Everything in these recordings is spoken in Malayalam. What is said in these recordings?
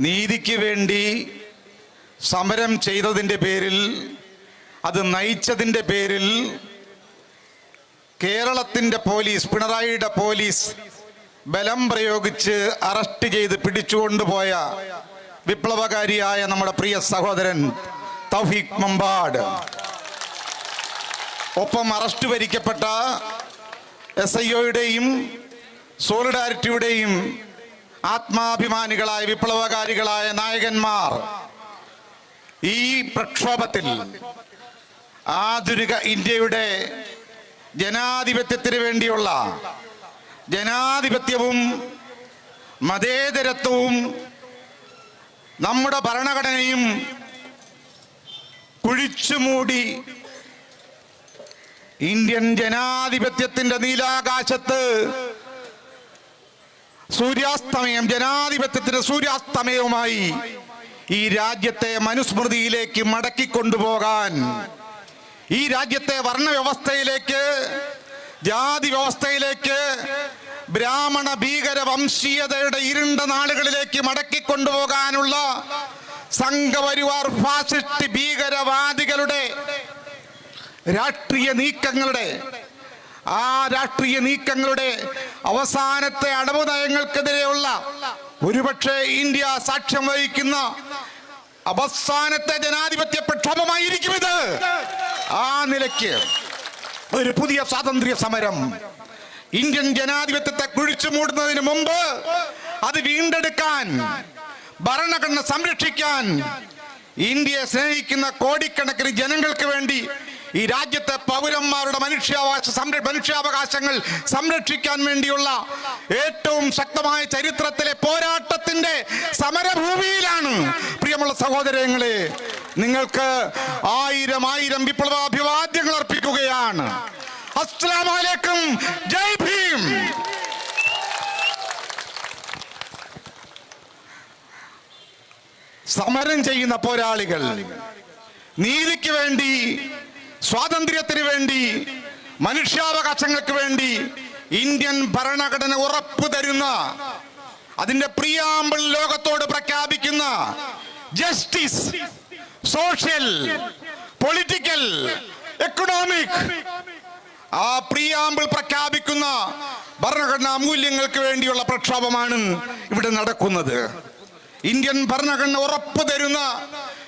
നീതിക്ക് വേണ്ടി സമരം ചെയ്തതിന്റെ പേരിൽ അത് നയിച്ചതിന്റെ പേരിൽ കേരളത്തിന്റെ പോലീസ് പിണറായിയുടെ പോലീസ് ബലം പ്രയോഗിച്ച് അറസ്റ്റ് ചെയ്ത് പിടിച്ചുകൊണ്ടുപോയ വിപ്ലവകാരിയായ നമ്മുടെ പ്രിയ സഹോദരൻ തൗഫീഖ് മമ്പാട്. ഒപ്പം അറസ്റ്റ് വരിക്കപ്പെട്ട എസ് ഐ ഒയുടെയും സോളിഡാരിറ്റിയുടെയും ആത്മാഭിമാനികളായ വിപ്ലവകാരികളായ നായകന്മാർ ഈ പ്രക്ഷോഭത്തിൽ ആധുനിക ഇന്ത്യയുടെ ജനാധിപത്യത്തിന് വേണ്ടിയുള്ള ജനാധിപത്യവും മതേതരത്വവും നമ്മുടെ ഭരണഘടനയും കുഴിച്ചുമൂടി ഇന്ത്യൻ ജനാധിപത്യത്തിന്റെ നീലാകാശത്ത് സൂര്യാസ്തമയം ജനാധിപത്യത്തിന്റെ സൂര്യാസ്തമയവുമായി ഈ രാജ്യത്തെ മനുസ്മൃതിയിലേക്ക് മടക്കിക്കൊണ്ടുപോകാൻ ഈ രാജ്യത്തെ വർണവ്യവസ്ഥയിലേക്ക് ജാതി വ്യവസ്ഥയിലേക്ക് ബ്രാഹ്മണ ഭീകര വംശീയതയുടെ ഇരുണ്ട നാളുകളിലേക്ക് മടക്കിക്കൊണ്ടുപോകാനുള്ള സംഘപരിവാർ ഫാസിസ്റ്റ് ഭീകരവാദികളുടെ രാഷ്ട്രീയ നീക്കങ്ങളുടെ ആ രാഷ്ട്രീയ നീക്കങ്ങളുടെ അവസാനത്തെ അടവ് നയങ്ങൾക്കെതിരെയുള്ള ഒരുപക്ഷെ ഇന്ത്യ സാക്ഷ്യം വഹിക്കുന്ന അവസാനത്തെ ജനാധിപത്യ പ്രക്ഷോഭമായിരിക്കും ഇത്. ആ നിലയ്ക്ക് ഒരു പുതിയ സ്വാതന്ത്ര്യ സമരം. ഇന്ത്യൻ ജനാധിപത്യത്തെ കുഴിച്ചു മൂടുന്നതിന് മുമ്പ് അത് വീണ്ടെടുക്കാൻ ഭരണഘടന സംരക്ഷിക്കാൻ ഇന്ത്യയെ സ്നേഹിക്കുന്ന കോടിക്കണക്കിന് ജനങ്ങൾക്ക് വേണ്ടി ഈ രാജ്യത്തെ പൗരന്മാരുടെ മനുഷ്യാവകാശ മനുഷ്യാവകാശങ്ങൾ സംരക്ഷിക്കാൻ വേണ്ടിയുള്ള ഏറ്റവും ശക്തമായ ചരിത്രത്തിലെ പോരാട്ടത്തിന്റെ സമരഭൂമിയിലാണ്. പ്രിയമുള്ള സഹോദരങ്ങളെ നിങ്ങൾക്ക് ആയിരം ആയിരം വിപ്ലവാഭിവാദ്യങ്ങൾ അർപ്പിക്കുകയാണ്. അസ്സലാമലൈക്കും. ജയ് ഭീം. സമരം ചെയ്യുന്ന പോരാളികൾ നീതിക്ക് വേണ്ടി സ്വാതന്ത്ര്യത്തിന് വേണ്ടി മനുഷ്യാവകാശങ്ങൾക്ക് വേണ്ടി ഇന്ത്യൻ ഭരണഘടന ഉറപ്പു തരുന്ന അതിന്റെ പ്രിയാമ്പിൾ ലോകത്തോട് പ്രഖ്യാപിക്കുന്ന ജസ്റ്റിസ് സോഷ്യൽ പൊളിറ്റിക്കൽ എക്കണോമിക് ആ പ്രിയാമ്പിൾ പ്രഖ്യാപിക്കുന്ന ഭരണഘടനാ മൂല്യങ്ങൾക്ക് വേണ്ടിയുള്ള പ്രക്ഷോഭമാണ് ഇവിടെ നടക്കുന്നത്. ഇന്ത്യൻ ഭരണഘടന ഉറപ്പു തരുന്ന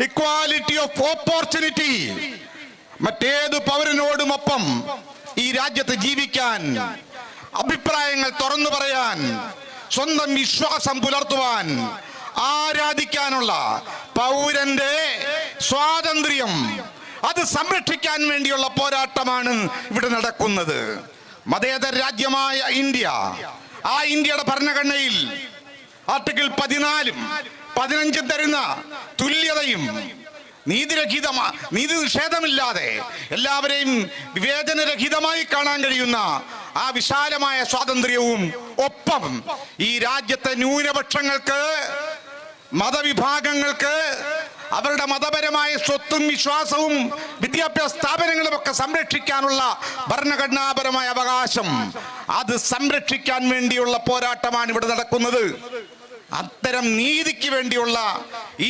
ഇക്വാലിറ്റി ഓഫ് ഓപ്പർച്യൂണിറ്റി മറ്റേത് പൗരനോടുമൊപ്പം ഈ രാജ്യത്ത് ജീവിക്കാൻ അഭിപ്രായങ്ങൾ തുറന്നു പറയാൻ സ്വന്തം വിശ്വാസം പുലർത്തുവാൻ ആരാധിക്കാനുള്ള പൗരന്റെ സ്വാതന്ത്ര്യം അത് സംരക്ഷിക്കാൻ വേണ്ടിയുള്ള പോരാട്ടമാണ് ഇവിടെ നടക്കുന്നത്. മതേതര രാജ്യമായ ഇന്ത്യ ആ ഇന്ത്യയുടെ ഭരണഘടനയിൽ ആർട്ടിക്കിൾ പതിനാലും പതിനഞ്ചും തരുന്ന തുല്യതയും നീതിരഹിതമാ നീതി നിഷേധമില്ലാതെ എല്ലാവരെയും വിവേചനരഹിതമായി കാണാൻ കഴിയുന്ന ആ വിശാലമായ സ്വാതന്ത്ര്യവും ഒപ്പം ഈ രാജ്യത്തെ ന്യൂനപക്ഷങ്ങൾക്ക് മതവിഭാഗങ്ങൾക്ക് അവരുടെ മതപരമായ സ്വത്തും വിശ്വാസവും വിദ്യാഭ്യാസ സ്ഥാപനങ്ങളും ഒക്കെ സംരക്ഷിക്കാനുള്ള ഭരണഘടനാപരമായ അവകാശം അത് സംരക്ഷിക്കാൻ വേണ്ടിയുള്ള പോരാട്ടമാണ് ഇവിടെ നടക്കുന്നത്. അത്തരം നീതിക്ക് വേണ്ടിയുള്ള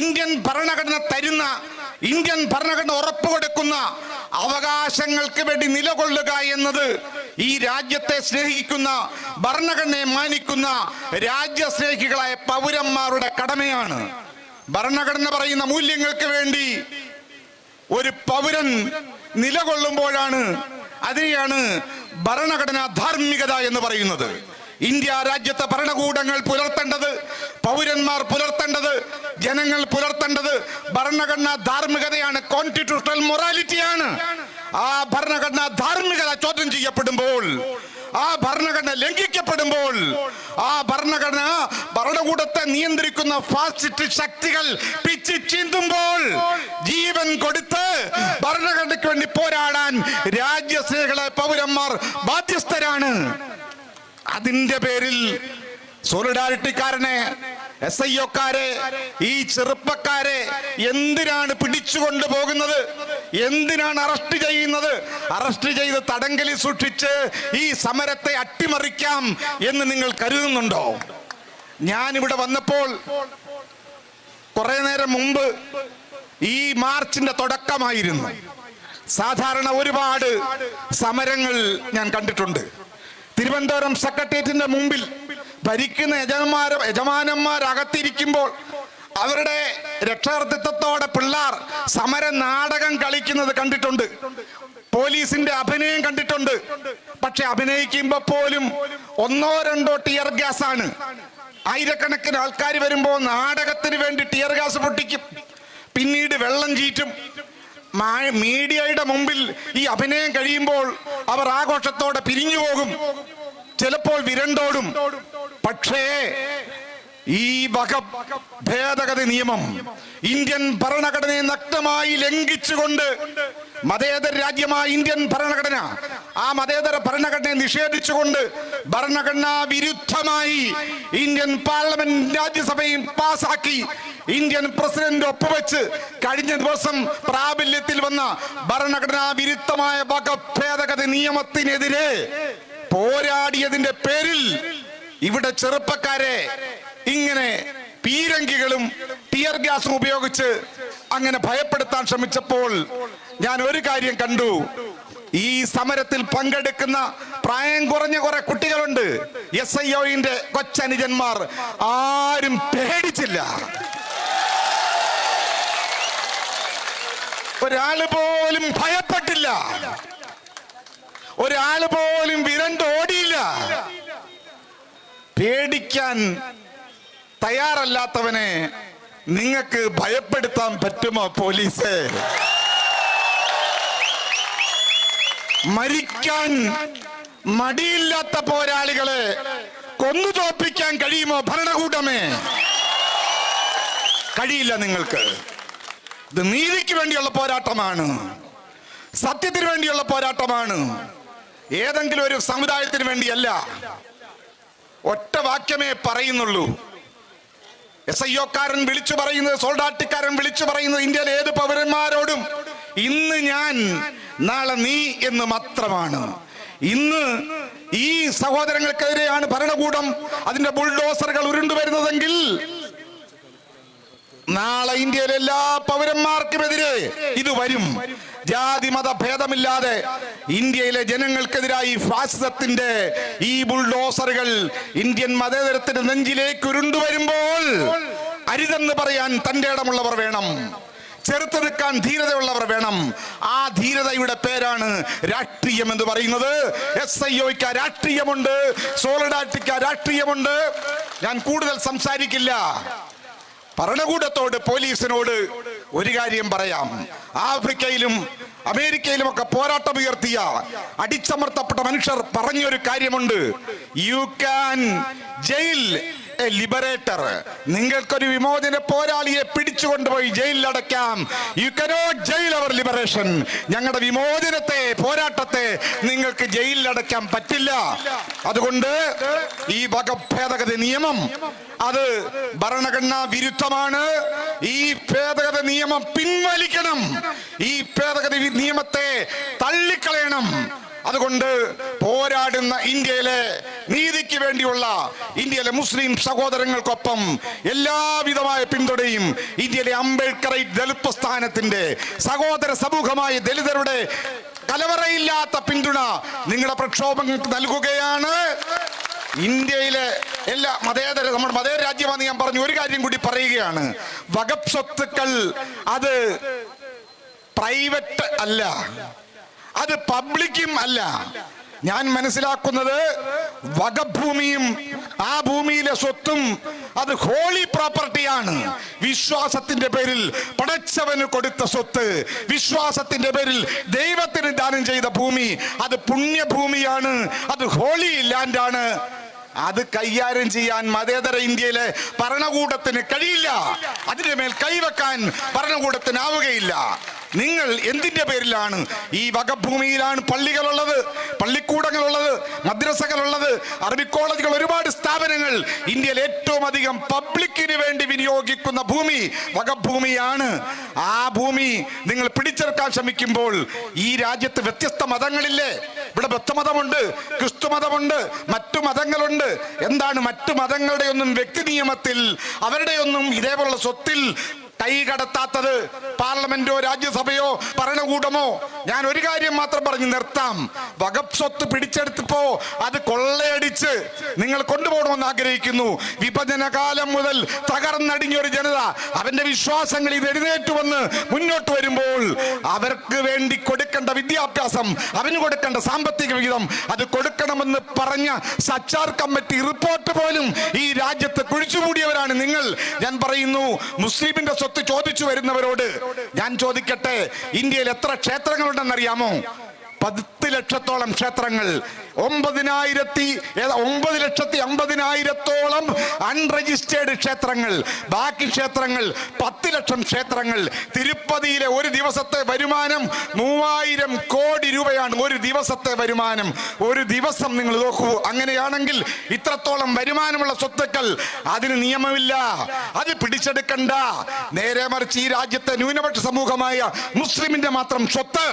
ഇന്ത്യൻ ഭരണഘടന തരുന്ന ഇന്ത്യൻ ഭരണഘടന ഉറപ്പ് കൊടുക്കുന്ന അവകാശങ്ങൾക്ക് വേണ്ടി നിലകൊള്ളുക എന്നത് ഈ രാജ്യത്തെ സ്നേഹിക്കുന്ന ഭരണഘടനയെ മാനിക്കുന്ന രാജ്യസ്നേഹികളായ പൗരന്മാരുടെ കടമയാണ്. ഭരണഘടന പറയുന്ന മൂല്യങ്ങൾക്ക് വേണ്ടി ഒരു പൗരൻ നിലകൊള്ളുമ്പോഴാണ് അതിനെയാണ് ഭരണഘടനാ ധാർമ്മികത എന്ന് പറയുന്നത്. ഇന്ത്യ രാജ്യത്തെ ഭരണകൂടങ്ങൾ പുലർത്തേണ്ടത് പൗരന്മാർ പുലർത്തേണ്ടത് ജനങ്ങൾ പുലർത്തേണ്ടത് ഭരണഘടനാ ധാർമ്മികതയാണ് കോൺസ്റ്റിറ്റ്യൂഷണൽ മൊറാലിറ്റിയാണ് ആ ഭരണഘടനാ ധാർമ്മികത ചോദ്യം ചെയ്യപ്പെടുമ്പോൾ ആ ഭരണഘടന ലംഘിക്കപ്പെടുമ്പോൾ ആ ഭരണഘടന ഭരണകൂടത്തെ നിയന്ത്രിക്കുന്ന ഫാസിസ്റ്റ് ശക്തികൾ പിച്ച് ചീന്തുമ്പോൾ ജീവൻ കൊടുത്ത് ഭരണഘടനയ്ക്ക് വേണ്ടി പോരാടാൻ രാജ്യസ്നേഹികളെ പൗരന്മാർ ബാധ്യസ്ഥരാണ്. അതിന്റെ പേരിൽ സോളിഡാരിറ്റിക്കാരനെ എസ് ഐ ഒക്കാരെ ഈ ചെറുപ്പക്കാരെ എന്തിനാണ് പിടിച്ചുകൊണ്ട് പോകുന്നത്? എന്തിനാണ് അറസ്റ്റ് ചെയ്യുന്നത്? അറസ്റ്റ് ചെയ്ത് തടങ്കലിൽ സൂക്ഷിച്ച് ഈ സമരത്തെ അട്ടിമറിക്കാം എന്ന് നിങ്ങൾ കരുതുന്നുണ്ടോ? ഞാനിവിടെ വന്നപ്പോൾ കുറെ നേരം മുമ്പ് ഈ മാർച്ചിന്റെ തുടക്കമായിരുന്നു. സാധാരണ ഒരുപാട് സമരങ്ങൾ ഞാൻ കണ്ടിട്ടുണ്ട്. തിരുവനന്തപുരം സെക്രട്ടേറിയറ്റിന്റെ മുമ്പിൽ ഭരിക്കുന്ന യജമാര യജമാനന്മാർ അകത്തിരിക്കുമ്പോൾ അവരുടെ രക്ഷാകർത്തിത്വത്തോടെ പിള്ളേർ സമര നാടകം കളിക്കുന്നത് കണ്ടിട്ടുണ്ട്. പോലീസിന്റെ അഭിനയം കണ്ടിട്ടുണ്ട്. പക്ഷെ അഭിനയിക്കുമ്പോ പോലും ഒന്നോ രണ്ടോ ടിയർ ഗ്യാസ് ആണ് ആയിരക്കണക്കിന് ആൾക്കാർ വരുമ്പോ നാടകത്തിന് വേണ്ടി ടിയർ ഗ്യാസ് പൊട്ടിക്കും. പിന്നീട് വെള്ളം ചീറ്റും. മീഡിയയുടെ മുമ്പിൽ ഈ അഭിനയം കഴിയുമ്പോൾ അവർ ആഘോഷത്തോടെ പിരിഞ്ഞു പോകും ചിലപ്പോൾ വിരണ്ടോടും. പക്ഷേ ഈ വക ഭേദഗതി നിയമം ഇന്ത്യൻ ഭരണഘടനയെ നഗ്നമായി ലംഘിച്ചുകൊണ്ട് മതേതര രാജ്യമായ ഇന്ത്യൻ ഭരണഘടന ആ മതേതര ഭരണഘടനയെ നിഷേധിച്ചുകൊണ്ട് ഭരണഘടനാ വിരുദ്ധമായി ഇന്ത്യൻ പാർലമെന്റ് രാജ്യസഭയും പാസാക്കി ഇന്ത്യൻ പ്രസിഡന്റ് ഒപ്പുവെച്ച് കഴിഞ്ഞ ദിവസം പ്രാബല്യത്തിൽ വന്ന ഭരണഘടനാ വിരുദ്ധമായ വക ഭേദഗതി നിയമത്തിനെതിരെ പോരാടിയതിന്റെ പേരിൽ ഇവിടെ ചെറുപ്പക്കാരെ ഇങ്ങനെ പീരങ്കികളും ടിയർ ഗ്യാസും ഉപയോഗിച്ച് അങ്ങനെ ഭയപ്പെടുത്താൻ ശ്രമിച്ചപ്പോൾ ഞാൻ ഒരു കാര്യം കണ്ടു. ഈ സമരത്തിൽ പങ്കെടുക്കുന്ന പ്രായം കുറഞ്ഞ കുറെ കുട്ടികളുണ്ട്. എസ് ഐ ഒന്റെ കൊച്ചനുജന്മാർ ആരും പേടിച്ചില്ല. ഒരാൾ പോലും ഭയപ്പെട്ടില്ല. ഒരാൾ പോലും വിരണ്ടോടിയില്ല. പേടിക്കാൻ തയ്യാറല്ലാത്തവനെ നിങ്ങൾക്ക് ഭയപ്പെടുത്താൻ പറ്റുമോ പോലീസ്? മരിക്കാൻ മടിയില്ലാത്ത പോരാളികളെ കൊന്നു തോപ്പിക്കാൻ കഴിയുമോ ഭരണകൂടമേ? കഴിയില്ല നിങ്ങൾക്ക്. ഇത് നീതിക്ക് വേണ്ടിയുള്ള പോരാട്ടമാണ്. സത്യത്തിന് വേണ്ടിയുള്ള പോരാട്ടമാണ്. ഏതെങ്കിലും ഒരു സമുദായത്തിന് വേണ്ടിയല്ല. ഒറ്റ വാക്യമേ പറയുന്നുള്ളൂ. എസ് ഐ ഒക്കാരൻ വിളിച്ചു പറയുന്നത് സോൾഡാട്ടിക്കാരൻ വിളിച്ചു പറയുന്നത് ഇന്ത്യയിലെ ഏത് പൗരന്മാരോടും ഇന്ന് ഞാൻ നാളെ നീ എന്ന് മാത്രമാണ്. ഇന്ന് ഈ സഹോദരങ്ങൾക്കെതിരെയാണ് ഭരണകൂടം അതിന്റെ ബുൾഡോസറുകൾ ഉരുണ്ടു വരുന്നതെങ്കിൽ നാളെ ഇന്ത്യയിലെ എല്ലാ പൗരന്മാർക്കുമെതിരെ ഇത് വരും. ജാതി മത ഭേദമില്ലാതെ ഇന്ത്യയിലെ ജനങ്ങൾക്കെതിരായി ഫാസിസത്തിന്റെ ഈ ബുൾഡോസറുകൾ ഇന്ത്യൻ മതേതരത്തിന്റെ നെഞ്ചിലേക്ക് ഉരുണ്ടു വരുമ്പോൾ അരുതെന്ന് പറയാൻ തന്റെ ഇടമുള്ളവർ വേണം. ചെറുത്ത് നിൽക്കാൻ ധീരതയുള്ളവർ വേണം. ആ ധീരതയുടെ പേരാണ് രാഷ്ട്രീയം എന്ന് പറയുന്നത്. എസ് ഐ ഒക്ക രാഷ്ട്രീയമുണ്ട്. സോളിഡാരിറ്റിക്ക് രാഷ്ട്രീയമുണ്ട്. ഞാൻ കൂടുതൽ സംസാരിക്കില്ല. ഭരണകൂടത്തോട് പോലീസിനോട് ഒരു കാര്യം പറയാം. ആഫ്രിക്കയിലും അമേരിക്കയിലും ഒക്കെ പോരാട്ടം ഉയർത്തിയ അടിച്ചമർത്തപ്പെട്ട മനുഷ്യർ പറഞ്ഞൊരു കാര്യമുണ്ട്. You can jail a liberator നിങ്ങൾക്കൊരു വിമോചന പോരാളിയെ പിടിച്ചുകൊണ്ടുപോയി ജയിലിൽ അടയ്ക്കാം you cannot jail our liberation ഞങ്ങളുടെ വിമോചനത്തെ പോരാട്ടത്തെ നിങ്ങൾക്ക് ജയിലിൽ അടയ്ക്കാൻ പറ്റില്ല. അതുകൊണ്ട് ഈ വക ഭേദഗതി നിയമം അത് ഭരണഘടനാ വിരുദ്ധമാണ്. ഈ ഭേദഗതി നിയമം പിൻവലിക്കണം. ഈ ഭേദഗതി നിയമത്തെ തള്ളിക്കളയണം. അതുകൊണ്ട് പോരാടുന്ന ഇന്ത്യയിലെ നീതിക്ക് വേണ്ടിയുള്ള ഇന്ത്യയിലെ മുസ്ലിം സഹോദരങ്ങൾക്കൊപ്പം എല്ലാവിധമായ പിന്തുണയും ഇന്ത്യയിലെ അംബേദ്കറൈറ്റ് ദളിത് പ്രസ്ഥാനത്തിന്റെ സഹോദര സമൂഹമായ ദലിതരുടെ കലവറയില്ലാത്ത പിന്തുണ നിങ്ങളുടെ പ്രക്ഷോഭങ്ങൾക്ക് നൽകുകയാണ്. ഇന്ത്യയിലെ എല്ലാ മതേതര നമ്മുടെ മതേതര രാജ്യമാണെന്ന് ഞാൻ പറഞ്ഞു ഒരു കാര്യം കൂടി പറയുകയാണ്. വകപ്പ് സ്വത്തുക്കൾ അത് പ്രൈവറ്റ് അല്ല. അത് പബ്ലിക്കും അല്ല. ഞാൻ മനസ്സിലാക്കുന്നത് വകഭൂമിയും ആ ഭൂമിയിലെ സ്വത്തും അത് ഹോളി പ്രോപ്പർട്ടിയാണ് വിശ്വാസത്തിന്റെ പേരിൽ പടച്ചവന് കൊടുത്ത സ്വത്ത്. വിശ്വാസത്തിന്റെ പേരിൽ ദൈവത്തിന് ദാനം ചെയ്ത ഭൂമി അത് പുണ്യഭൂമിയാണ്. അത് ഹോളി ലാൻഡാണ് അത് കൈകാര്യം ചെയ്യാൻ മതേതര ഇന്ത്യയിലെ ഭരണകൂടത്തിന് കഴിയില്ല. അതിന്റെ മേൽ കൈവെക്കാൻ ഭരണകൂടത്തിനാവുകയില്ല. നിങ്ങൾ എന്തിന്റെ പേരിലാണ് ഈ വകഭൂമിയിലാണ് പള്ളികളുള്ളത് പള്ളിക്കൂടങ്ങളുള്ളത് മദ്രസകളുള്ളത് അറബി കോളേജുകൾ ഒരുപാട് സ്ഥാപനങ്ങൾ. ഇന്ത്യയിൽ ഏറ്റവും അധികം പബ്ലിക്കിന് വേണ്ടി വിനിയോഗിക്കുന്ന ഭൂമി വകഭൂമിയാണ്. ആ ഭൂമി നിങ്ങൾ പിടിച്ചെടുക്കാൻ ശ്രമിക്കുമ്പോൾ ഈ രാജ്യത്ത് വ്യത്യസ്ത മതങ്ങളില്ലേ? ഇവിടെ ബുദ്ധമതമുണ്ട് ക്രിസ്തു മതമുണ്ട് മറ്റു മതങ്ങളുണ്ട്. എന്താണ് മറ്റു മതങ്ങളുടെ ഒന്നും വ്യക്തി നിയമത്തിൽ അവരുടെയൊന്നും ഇതേപോലുള്ള സ്വത്തിൽ കൈ കടത്താത്തത് പാർലമെന്റോ രാജ്യസഭയോ ഭരണകൂടമോ? ഞാൻ ഒരു കാര്യം മാത്രം പറഞ്ഞു നിർത്താം. വകപ്പ് സ്വത്ത് പിടിച്ചെടുത്തപ്പോ അത് കൊള്ളയടിച്ച് നിങ്ങൾ കൊണ്ടുപോകണമെന്ന് ആഗ്രഹിക്കുന്നു. വിഭജന കാലം മുതൽ തകർന്നടിഞ്ഞ ഒരു ജനത അവന്റെ വിശ്വാസങ്ങൾ ഇത് എഴുന്നേറ്റുവന്ന് മുന്നോട്ട് വരുമ്പോൾ അവർക്ക് വേണ്ടി കൊടുക്കേണ്ട വിദ്യാഭ്യാസം അവന് കൊടുക്കേണ്ട സാമ്പത്തിക വിഹിതം അത് കൊടുക്കണമെന്ന് പറഞ്ഞ സച്ചാർ കമ്മിറ്റി റിപ്പോർട്ട് പോലും ഈ രാജ്യത്ത് കുഴിച്ചുകൂടിയവരാണ് നിങ്ങൾ. ഞാൻ പറയുന്നു മുസ്ലിമിന്റെ സ്വത്ത് ചോദിച്ചു വരുന്നവരോട് ഞാൻ ചോദിക്കട്ടെ ഇന്ത്യയിൽ എത്ര ക്ഷേത്രങ്ങളുണ്ടെന്നറിയാമോ? ലക്ഷത്തോളം ക്ഷേത്രങ്ങൾ. ഒമ്പതിനായിരത്തി ഒമ്പത് ലക്ഷത്തി അമ്പതിനായിരത്തോളം അൺരജിസ്റ്റേർഡ് ക്ഷേത്രങ്ങൾ. ബാക്കി ക്ഷേത്രങ്ങൾ പത്ത് ലക്ഷം ക്ഷേത്രങ്ങൾ. തിരുപ്പതിയിലെ ഒരു ദിവസത്തെ വരുമാനം മൂവായിരം കോടി രൂപയാണ് ഒരു ദിവസത്തെ വരുമാനം. ഒരു ദിവസം നിങ്ങൾ നോക്കൂ. അങ്ങനെയാണെങ്കിൽ ഇത്രത്തോളം വരുമാനമുള്ള സ്വത്തുക്കൾ അതിന് നിയമമില്ല. അത് പിടിച്ചെടുക്കണ്ട. നേരെ മറിച്ച് ഈ രാജ്യത്തെ ന്യൂനപക്ഷ സമൂഹമായ മുസ്ലിമിന്റെ മാത്രം സ്വത്ത്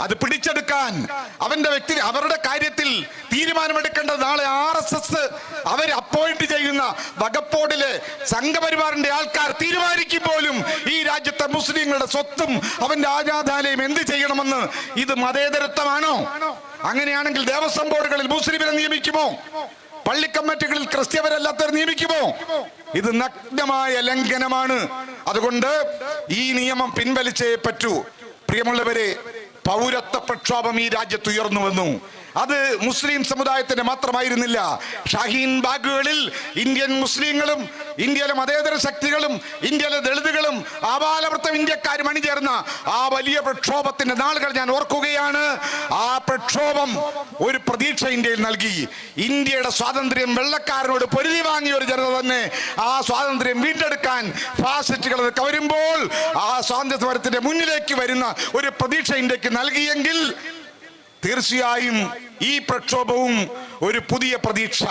അത് പിടിച്ചെടുക്കാൻ അവന്റെ വ്യക്തി അവരുടെ കാര്യത്തിൽ തീരുമാനമെടുക്കേണ്ടത് നാളെ ആർ എസ് എസ് അവർ അപ്പോയിന്റ് ചെയ്യുന്ന വകപ്പോടിലെ സംഘപരിവാറിന്റെ ആൾക്കാർ തീരുമാനിക്കും പോലും ഈ രാജ്യത്തെ മുസ്ലിങ്ങളുടെ സ്വത്തും അവന്റെ ആരാധാലയം എന്ത് ചെയ്യണമെന്ന് ഇത് മതേതരത്വമാണോ? അങ്ങനെയാണെങ്കിൽ ദേവസ്വം ബോർഡുകളിൽ മുസ്ലിമിനെ നിയമിക്കുമോ? പള്ളി കമ്മിറ്റികളിൽ ക്രിസ്ത്യവരല്ലാത്തവർ നിയമിക്കുമോ? ഇത് നഗ്നമായ ലംഘനമാണ്. അതുകൊണ്ട് ഈ നിയമം പിൻവലിച്ചേ പറ്റൂ. പ്രിയമുള്ളവരെ പൗരത്വ പ്രക്ഷോഭം ഈ രാജ്യത്ത് ഉയർന്നു വന്നു അത് മുസ്ലിം സമുദായത്തിന് മാത്രമായിരുന്നില്ല. ഷാഹീൻ ബാഗുകളിൽ ഇന്ത്യൻ മുസ്ലിങ്ങളും ഇന്ത്യയിലെ മതേതര ശക്തികളും ഇന്ത്യയിലെ ദളിതുകളും ആപാലവൃത്തം ഇന്ത്യക്കാരും അണിചേർന്ന ആ വലിയ പ്രക്ഷോഭത്തിന്റെ നാളുകൾ ഞാൻ ഓർക്കുകയാണ്. പ്രക്ഷോഭം ഒരു പ്രതീക്ഷ ഇന്ത്യയിൽ നൽകി. ഇന്ത്യയുടെ സ്വാതന്ത്ര്യം വെള്ളക്കാരനോട് പൊരുതി വാങ്ങിയ ഒരു ജനത തന്നെ ആ സ്വാതന്ത്ര്യം വീണ്ടെടുക്കാൻ ഫാസിസ്റ്റുകൾ കവരുമ്പോൾ ആ സ്വാതന്ത്ര്യ സമരത്തിന്റെ മുന്നിലേക്ക് വരുന്ന ഒരു പ്രതീക്ഷ ഇന്ത്യയ്ക്ക് നൽകിയെങ്കിൽ തീർച്ചയായും ഈ പ്രക്ഷോഭവും ഒരു പുതിയ പ്രതീക്ഷ.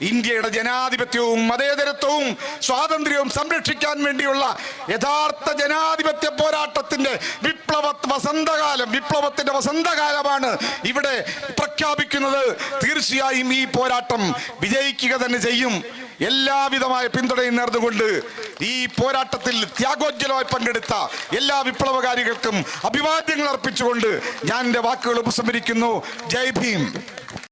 ഇന്ത്യയുടെ ജനാധിപത്യവും മതേതരത്വവും സ്വാതന്ത്ര്യവും സംരക്ഷിക്കാൻ വേണ്ടിയുള്ള യഥാർത്ഥ ജനാധിപത്യ പോരാട്ടത്തിന്റെ വിപ്ലവ വസന്തകാലം വിപ്ലവത്തിന്റെ വസന്തകാലമാണ് ഇവിടെ പ്രഖ്യാപിക്കുന്നത്. തീർച്ചയായും ഈ പോരാട്ടം വിജയിക്കുക തന്നെ ചെയ്യും. എല്ലാവിധമായ പിന്തുണയും നേർന്നുകൊണ്ട് ഈ പോരാട്ടത്തിൽ ത്യാഗോജ്വലമായി പങ്കെടുത്ത എല്ലാ വിപ്ലവകാരികൾക്കും അഭിവാദ്യങ്ങൾ അർപ്പിച്ചുകൊണ്ട് ഞാൻ എന്റെ വാക്കുകൾ ഉപസംഹരിക്കുന്നു. ജയ് ഭീം.